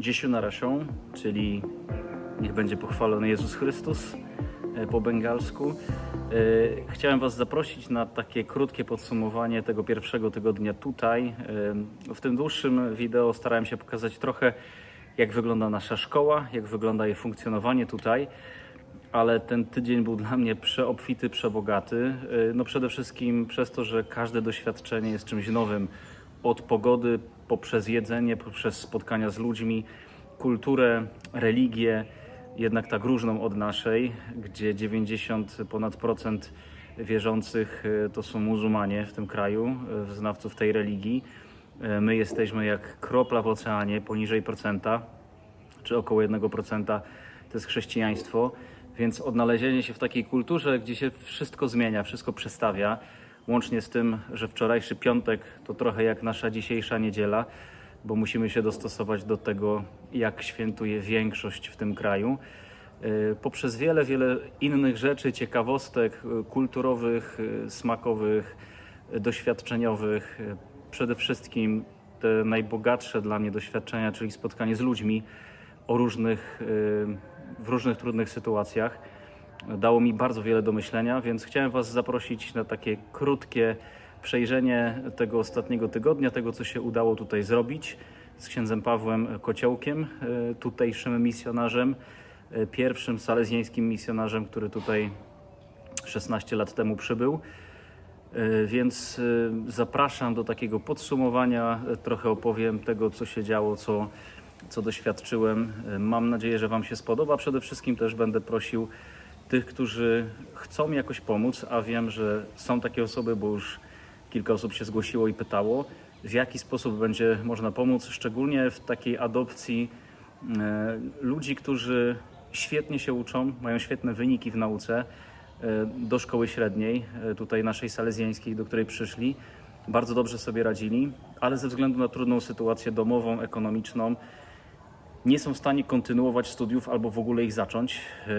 Dziesiu Naraszą, czyli niech będzie pochwalony Jezus Chrystus e, po bengalsku. E, Chciałem Was zaprosić na takie krótkie podsumowanie tego pierwszego tygodnia tutaj. E, W tym dłuższym wideo starałem się pokazać trochę, jak wygląda nasza szkoła, jak wygląda jej funkcjonowanie tutaj ale ten tydzień był dla mnie przeobfity, przebogaty. No przede wszystkim przez to, że każde doświadczenie jest czymś nowym. Od pogody, poprzez jedzenie, poprzez spotkania z ludźmi, kulturę, religię, jednak tak różną od naszej, gdzie 90 ponad procent wierzących yy, to są muzułmanie w tym kraju, yy, wyznawców tej religii. Yy, My jesteśmy jak kropla w oceanie, poniżej procenta czy około 1% to jest chrześcijaństwo. Więc odnalezienie się w takiej kulturze, gdzie się wszystko zmienia, wszystko przestawia, łącznie z tym, że wczorajszy piątek to trochę jak nasza dzisiejsza niedziela, bo musimy się dostosować do tego, jak świętuje większość w tym kraju. Yy, Poprzez wiele, wiele innych rzeczy, ciekawostek yy, kulturowych, yy, smakowych, doświadczeniowych, przede wszystkim te najbogatsze dla mnie doświadczenia, czyli spotkanie z ludźmi o różnych, w różnych trudnych sytuacjach. Dało mi bardzo wiele do myślenia, więc chciałem Was zaprosić na takie krótkie przejrzenie tego ostatniego tygodnia, tego co się udało tutaj zrobić z księdzem Pawłem Kociołkiem, yy, tutejszym misjonarzem, yy, pierwszym salezjańskim misjonarzem, który tutaj 16 lat temu przybył. E, Więc e, zapraszam do takiego podsumowania. E, Trochę opowiem tego, co się działo, co, co doświadczyłem. E, Mam nadzieję, że Wam się spodoba. Przede wszystkim też będę prosił tych, którzy chcą mi jakoś pomóc, a wiem, że są takie osoby, bo już kilka osób się zgłosiło i pytało, w jaki sposób będzie można pomóc, szczególnie w takiej adopcji e, ludzi, którzy świetnie się uczą, mają świetne wyniki w nauce e, do szkoły średniej, e, tutaj naszej salezjańskiej, do której przyszli. Bardzo dobrze sobie radzili, ale ze względu na trudną sytuację domową, ekonomiczną, nie są w stanie kontynuować studiów albo w ogóle ich zacząć, e,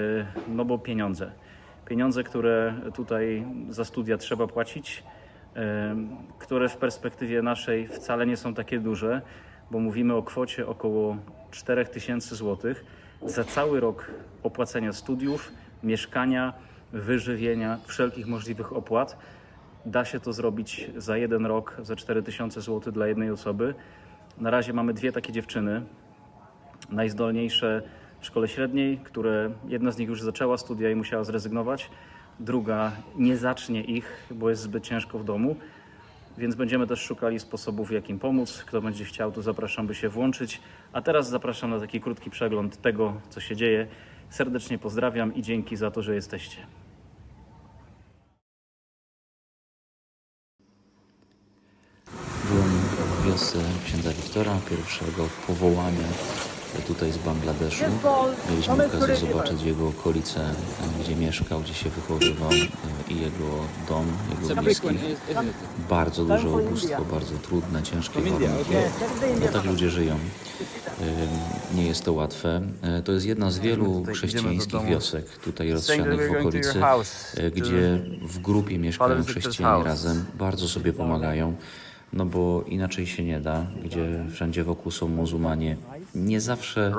no bo pieniądze. Pieniądze, które tutaj za studia trzeba płacić, e, które w perspektywie naszej wcale nie są takie duże, bo mówimy o kwocie około 4000 zł za cały rok opłacenia studiów, mieszkania, wyżywienia, wszelkich możliwych opłat. Da się to zrobić za jeden rok, za 4000 zł dla jednej osoby. Na razie mamy dwie takie dziewczyny, najzdolniejsze w szkole średniej, które jedna z nich już zaczęła studia i musiała zrezygnować, druga nie zacznie ich, bo jest zbyt ciężko w domu. Więc będziemy też szukali sposobów, w jakim pomóc. Kto będzie chciał, to zapraszam, by się włączyć. A teraz zapraszam na taki krótki przegląd tego, co się dzieje. Serdecznie pozdrawiam i dzięki za to, że jesteście. Byłem w wiosce księdza Wiktora, pierwszego powołania tutaj z Bangladeszu. Mieliśmy okazję zobaczyć jego okolice, gdzie mieszkał, gdzie się wychowywał e, i jego dom, jego bliskich. Bardzo duże ubóstwo, bardzo trudne, ciężkie warunki. No tak ludzie żyją. Nie jest to łatwe. E, To jest jedna z wielu chrześcijańskich wiosek tutaj rozsianych w okolicy, e, gdzie w grupie mieszkają chrześcijanie razem, bardzo sobie pomagają. No bo inaczej się nie da, gdzie wszędzie wokół są muzułmanie. Nie zawsze,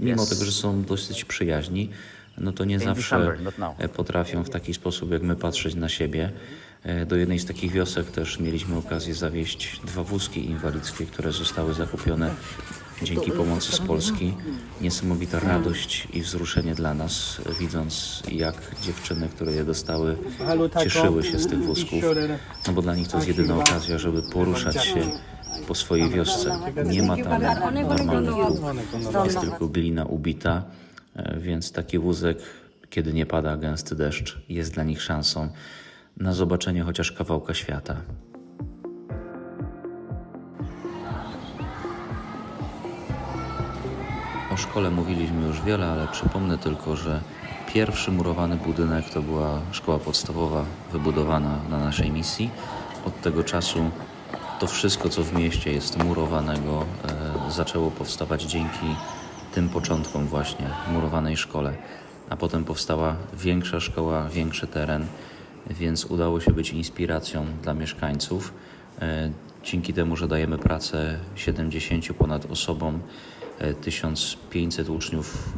mimo tego, że są dosyć przyjaźni, no to nie zawsze e, potrafią w taki sposób jak my patrzeć na siebie. E, Do jednej z takich wiosek też mieliśmy okazję zawieźć dwa wózki inwalidzkie, które zostały zakupione dzięki pomocy z Polski. Niesamowita radość i wzruszenie dla nas, widząc jak dziewczyny, które je dostały, cieszyły się z tych wózków. No bo dla nich to jest jedyna okazja, żeby poruszać się po swojej wiosce. Nie ma tam normalnych dróg, jest tylko glina ubita, e, więc taki wózek, kiedy nie pada gęsty deszcz, jest dla nich szansą na zobaczenie chociaż kawałka świata. O szkole mówiliśmy już wiele, ale przypomnę tylko, że pierwszy murowany budynek to była szkoła podstawowa wybudowana na naszej misji. Od tego czasu to wszystko, co w mieście jest murowanego, e, zaczęło powstawać dzięki tym początkom właśnie murowanej szkole. A potem powstała większa szkoła, większy teren, więc udało się być inspiracją dla mieszkańców. E, Dzięki temu, że dajemy pracę 70 ponad osobom, E, 1500 uczniów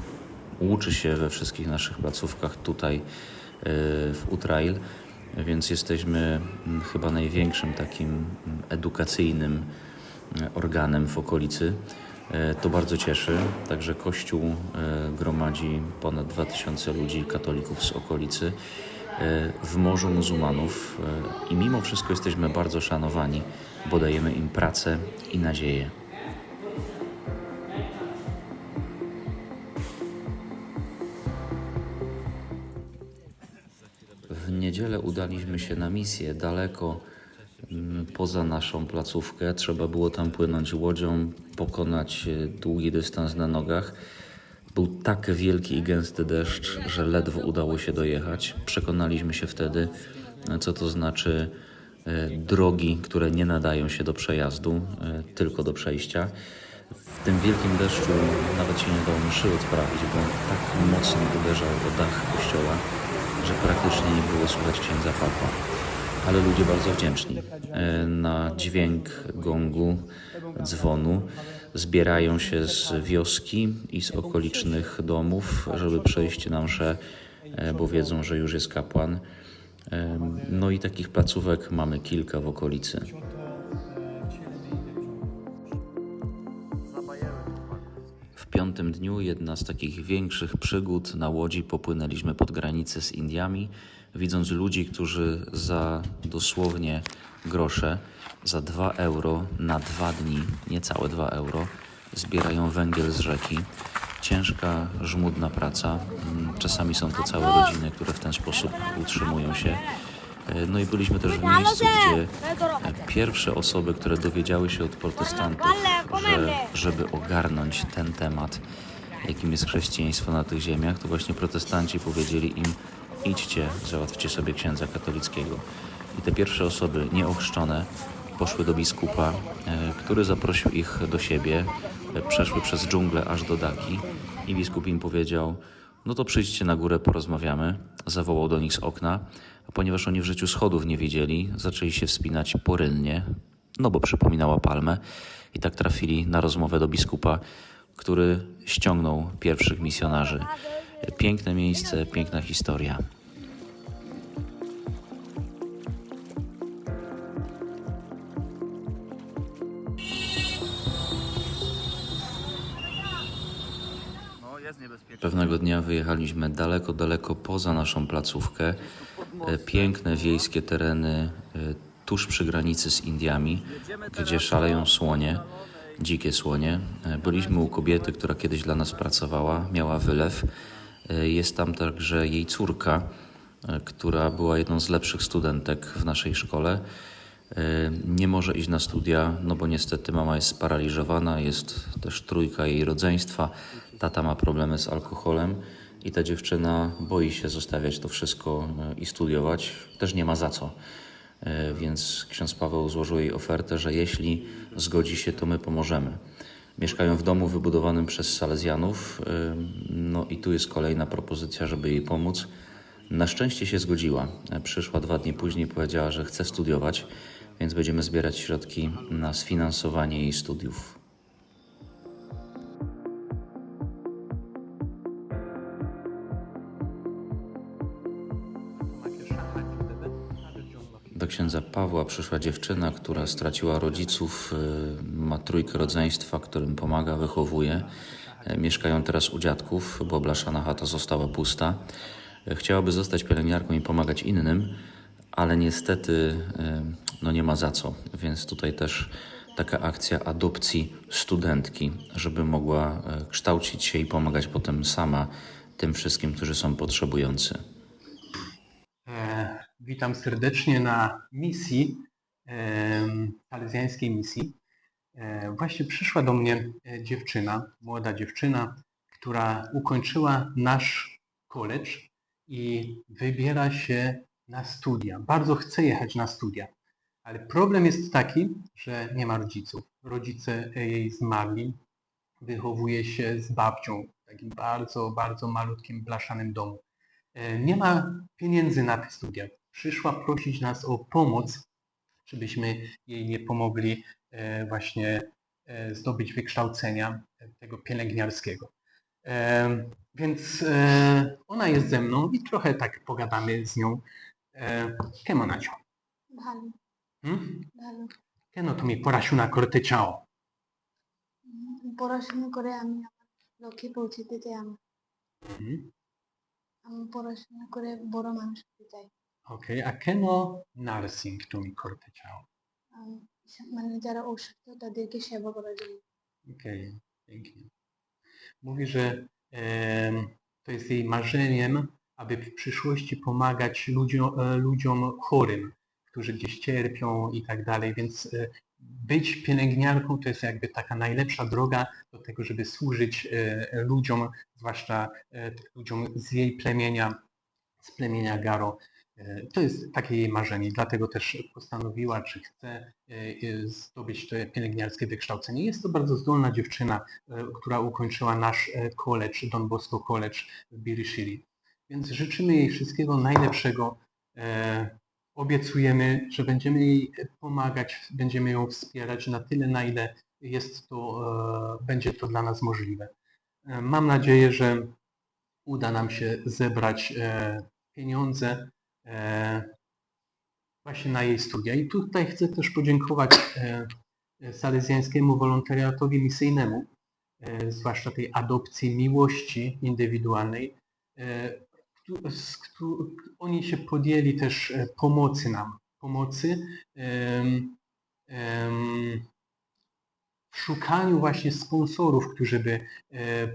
uczy się we wszystkich naszych placówkach tutaj e, w Utrail, więc jesteśmy mm, chyba największym takim mm, edukacyjnym e, organem w okolicy. E, To bardzo cieszy. Także Kościół e, gromadzi ponad 2000 ludzi, katolików z okolicy e, w morzu muzułmanów i mimo wszystko jesteśmy bardzo szanowani, bo dajemy im pracę i nadzieję. Niedzielę udaliśmy się na misję daleko mm, poza naszą placówkę. Trzeba było tam płynąć łodzią, pokonać e, długi dystans na nogach. Był tak wielki i gęsty deszcz, że ledwo udało się dojechać. Przekonaliśmy się wtedy, e, co to znaczy e, drogi, które nie nadają się do przejazdu, tylko do przejścia. W tym wielkim deszczu nawet się nie dało mszy odprawić, bo tak mocno uderzał o dach kościoła, że praktycznie nie było słychać księdza Pawła. Ale ludzie bardzo wdzięczni. E, Na dźwięk gongu, dzwonu zbierają się z wioski i z okolicznych domów, żeby przejść na mszę, e, bo wiedzą, że już jest kapłan. E, No i takich placówek mamy kilka w okolicy. Piątym dniu jedna z takich większych przygód na łodzi popłynęliśmy pod granicę z Indiami, widząc ludzi, którzy za dosłownie grosze, za 2 euro na dwa dni, niecałe 2 euro, zbierają węgiel z rzeki. Ciężka, żmudna praca. Mm, Czasami są to całe rodziny, które w ten sposób utrzymują się. E, No i byliśmy też w miejscu, gdzie e, pierwsze osoby, które dowiedziały się od protestantów, że żeby ogarnąć ten temat, jakim jest chrześcijaństwo na tych ziemiach, to właśnie protestanci powiedzieli im: idźcie, załatwcie sobie księdza katolickiego. I te pierwsze osoby nieochrzczone poszły do biskupa, e, który zaprosił ich do siebie, e, przeszły przez dżunglę aż do Daki i biskup im powiedział: No to przyjdźcie na górę, porozmawiamy. Zawołał do nich z okna, a ponieważ oni w życiu schodów nie widzieli, zaczęli się wspinać porynnie, no bo przypominała palmę, i tak trafili na rozmowę do biskupa, który ściągnął pierwszych misjonarzy. Piękne miejsce, piękna historia. Pewnego dnia wyjechaliśmy daleko, daleko poza naszą placówkę. E, Piękne wiejskie tereny e, tuż przy granicy z Indiami, gdzie szaleją słonie, dzikie słonie. E, Byliśmy u kobiety, która kiedyś dla nas pracowała, miała wylew. E, Jest tam także jej córka, e, która była jedną z lepszych studentek w naszej szkole. Nie może iść na studia, no bo niestety mama jest sparaliżowana, jest też trójka jej rodzeństwa, tata ma problemy z alkoholem i ta dziewczyna boi się zostawiać to wszystko i studiować. Też nie ma za co. E, Więc ksiądz Paweł złożył jej ofertę, że jeśli zgodzi się, to my pomożemy. Mieszkają w domu wybudowanym przez Salezjanów, e, no i tu jest kolejna propozycja, żeby jej pomóc. Na szczęście się zgodziła. E, Przyszła dwa dni później, powiedziała, że chce studiować, więc będziemy zbierać środki na sfinansowanie jej studiów. Księdza Pawła przyszła dziewczyna, która straciła rodziców, y, ma trójkę rodzeństwa, którym pomaga, wychowuje. E, Mieszkają teraz u dziadków, bo blaszana chata została pusta. E, Chciałaby zostać pielęgniarką i pomagać innym, ale niestety y, no nie ma za co, więc tutaj też taka akcja adopcji studentki, żeby mogła e, kształcić się i pomagać potem sama tym wszystkim, którzy są potrzebujący. E, Witam serdecznie na misji, salezjańskiej misji. E, Właśnie przyszła do mnie e, dziewczyna, młoda dziewczyna, która ukończyła nasz college i wybiera się na studia. Bardzo chce jechać na studia, ale problem jest taki, że nie ma rodziców. Rodzice jej zmarli, wychowuje się z babcią w takim bardzo, bardzo malutkim, blaszanym domu. E, Nie ma pieniędzy na te studia Przyszła prosić nas o pomoc, żebyśmy jej nie pomogli e, właśnie e, zdobyć wykształcenia. tego pielęgniarskiego. E, Więc e, ona jest ze mną i trochę tak pogadamy z nią. E, কেমন আছো? ভালো হুম? ভালো কেন তুমি পড়াশোনা করতে চাও উম, পড়াশোনা করে আমি আমার লক্ষ্যে পৌঁছতে চাই আমার হুম, আমি পড়াশোনা করে বড় মানুষ হতে চাই ওকে আর কেন নার্সিং তুমি করতে চাও আম, সা- মানে যারা অসুস্থ তাদেরকে সেবা করার জন্য Okej, pięknie. Mówi, że em, to jest jej marzeniem, aby w przyszłości pomagać ludziom, e, ludziom chorym, którzy gdzieś cierpią i tak dalej, więc e, być pielęgniarką to jest jakby taka najlepsza droga do tego, żeby służyć e, ludziom, zwłaszcza e, ludziom z jej plemienia, z plemienia Garo. To jest takie jej marzenie, dlatego też postanowiła, czy chce e, e, zdobyć to pielęgniarskie wykształcenie. Jest to bardzo zdolna dziewczyna, e, która ukończyła nasz college, Don Bosco College w Birishiri. Więc życzymy jej wszystkiego najlepszego. Obiecujemy, że będziemy jej pomagać, będziemy ją wspierać na tyle, na ile jest to, będzie to dla nas możliwe. Mam nadzieję, że uda nam się zebrać pieniądze właśnie na jej studia. I tutaj chcę też podziękować e, salezjańskiemu wolontariatowi misyjnemu, e, zwłaszcza tej adopcji miłości indywidualnej. e, Oni się podjęli też e, pomocy nam, pomocy w szukaniu właśnie sponsorów, którzy by e,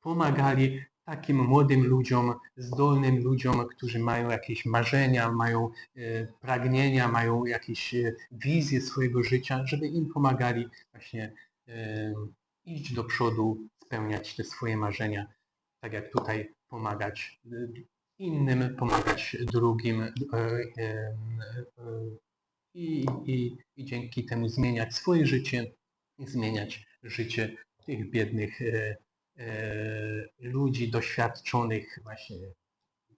pomagali takim młodym ludziom, zdolnym ludziom, którzy mają jakieś marzenia, mają e, pragnienia, mają jakieś e, wizje swojego życia, żeby im pomagali właśnie e, iść do przodu, spełniać te swoje marzenia, tak jak tutaj pomagać innym, pomagać drugim i, i, i dzięki temu zmieniać swoje życie zmieniać życie tych biednych ludzi doświadczonych właśnie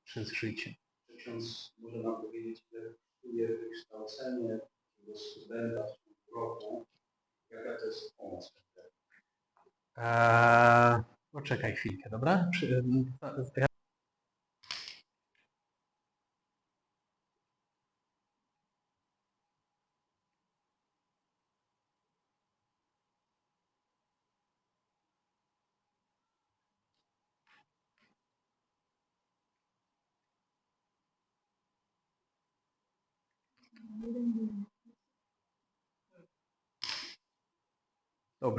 przez życie. ksiądz może nam powiedzieć, ile kosztuje wykształcenie studenta w roku, jaka to jest pomoc. Eee, poczekaj chwilkę, dobra? Przy,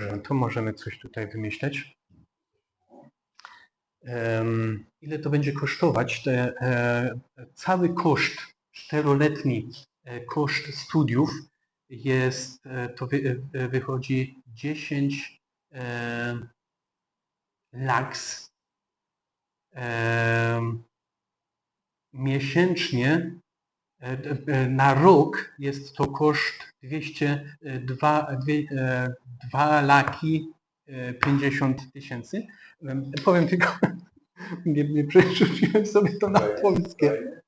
Dobrze, to możemy coś tutaj wymyśleć. Ile to będzie kosztować? Te, e, cały koszt, czteroletni e, koszt studiów jest, e, to wy, wychodzi 10 e, laks miesięcznie na rok jest to koszt 202 dwie, e, 2 laki e, 50 tysięcy. Em, Powiem tylko, nie, nie przerzuciłem sobie to na polskie,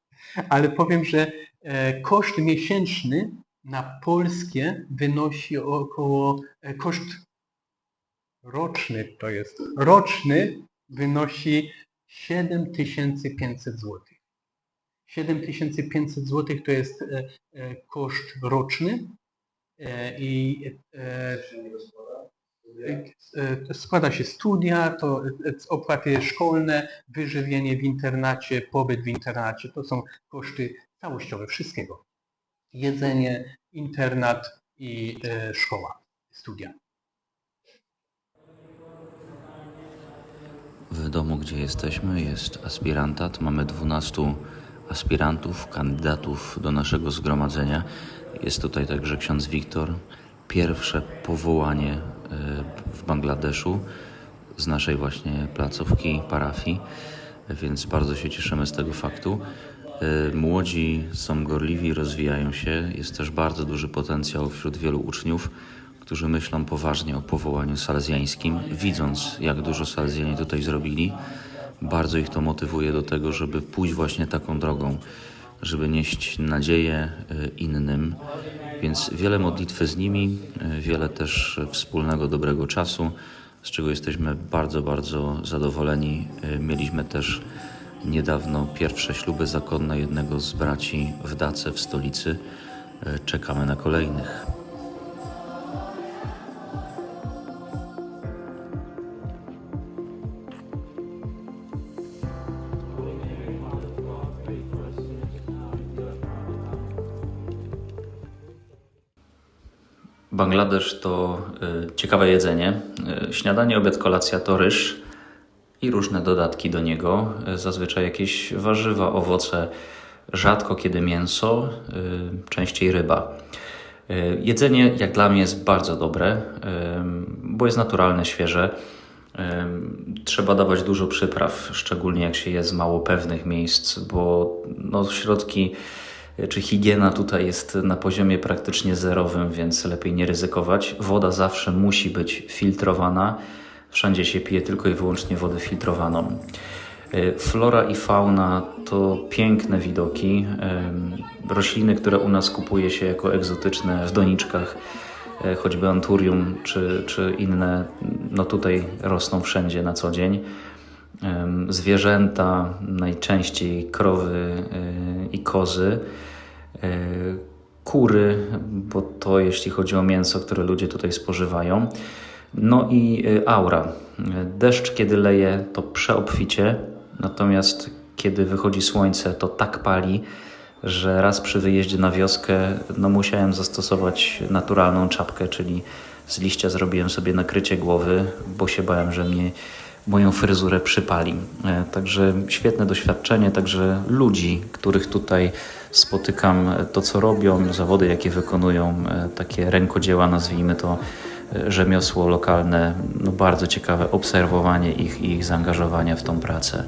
ale powiem, że e, koszt miesięczny na polskie wynosi około, e, koszt roczny to jest, roczny wynosi 7500 zł. 7500 zł to jest e, e, koszt roczny e, i składa się studia, to opłaty szkolne, wyżywienie w internacie, pobyt w internacie, to są koszty całościowe wszystkiego. Jedzenie, internat i szkoła, studia. W domu, gdzie jesteśmy, jest aspirantat. Mamy 12 aspirantów, kandydatów do naszego zgromadzenia. Jest tutaj także ksiądz Wiktor. Pierwsze powołanie e, w Bangladeszu z naszej właśnie placówki, parafii, więc bardzo się cieszymy z tego faktu. E, Młodzi są gorliwi, rozwijają się. Jest też bardzo duży potencjał wśród wielu uczniów, którzy myślą poważnie o powołaniu salezjańskim, widząc jak dużo salezjanie tutaj zrobili. Bardzo ich to motywuje do tego, żeby pójść właśnie taką drogą, żeby nieść nadzieję e, innym. Więc wiele modlitwy z nimi, e, wiele też wspólnego dobrego czasu, z czego jesteśmy bardzo, bardzo zadowoleni. Y, Mieliśmy też niedawno pierwsze śluby zakonne jednego z braci w Dace w stolicy. Y, Czekamy na kolejnych. Bangladesz to y, ciekawe jedzenie. Y, śniadanie, obiad, kolacja to ryż i różne dodatki do niego. Y, zazwyczaj jakieś warzywa, owoce, rzadko kiedy mięso, częściej ryba. Jedzenie, jak dla mnie, jest bardzo dobre, bo jest naturalne, świeże. Trzeba dawać dużo przypraw, szczególnie jak się jest mało pewnych miejsc, bo no, środki czy higiena tutaj jest na poziomie praktycznie zerowym, więc lepiej nie ryzykować. Woda zawsze musi być filtrowana. Wszędzie się pije tylko i wyłącznie wodę filtrowaną. Y, Flora i fauna to piękne widoki. Ym, Rośliny, które u nas kupuje się jako egzotyczne w doniczkach, e, choćby anturium czy, czy inne, no tutaj rosną wszędzie na co dzień. Zwierzęta, najczęściej krowy e, i kozy, e, kury, bo to jeśli chodzi o mięso, które ludzie tutaj spożywają. No i e, aura. Deszcz, kiedy leje, to przeobficie, natomiast kiedy wychodzi słońce, to tak pali, że raz przy wyjeździe na wioskę no musiałem zastosować naturalną czapkę, czyli z liścia zrobiłem sobie nakrycie głowy, bo się bałem, że mnie moją fryzurę przypali. E, Także świetne doświadczenie, także ludzi, których tutaj spotykam, e, to co robią, zawody jakie wykonują, e, takie rękodzieła, nazwijmy to rzemiosło lokalne, no bardzo ciekawe obserwowanie ich i ich zaangażowania w tą pracę.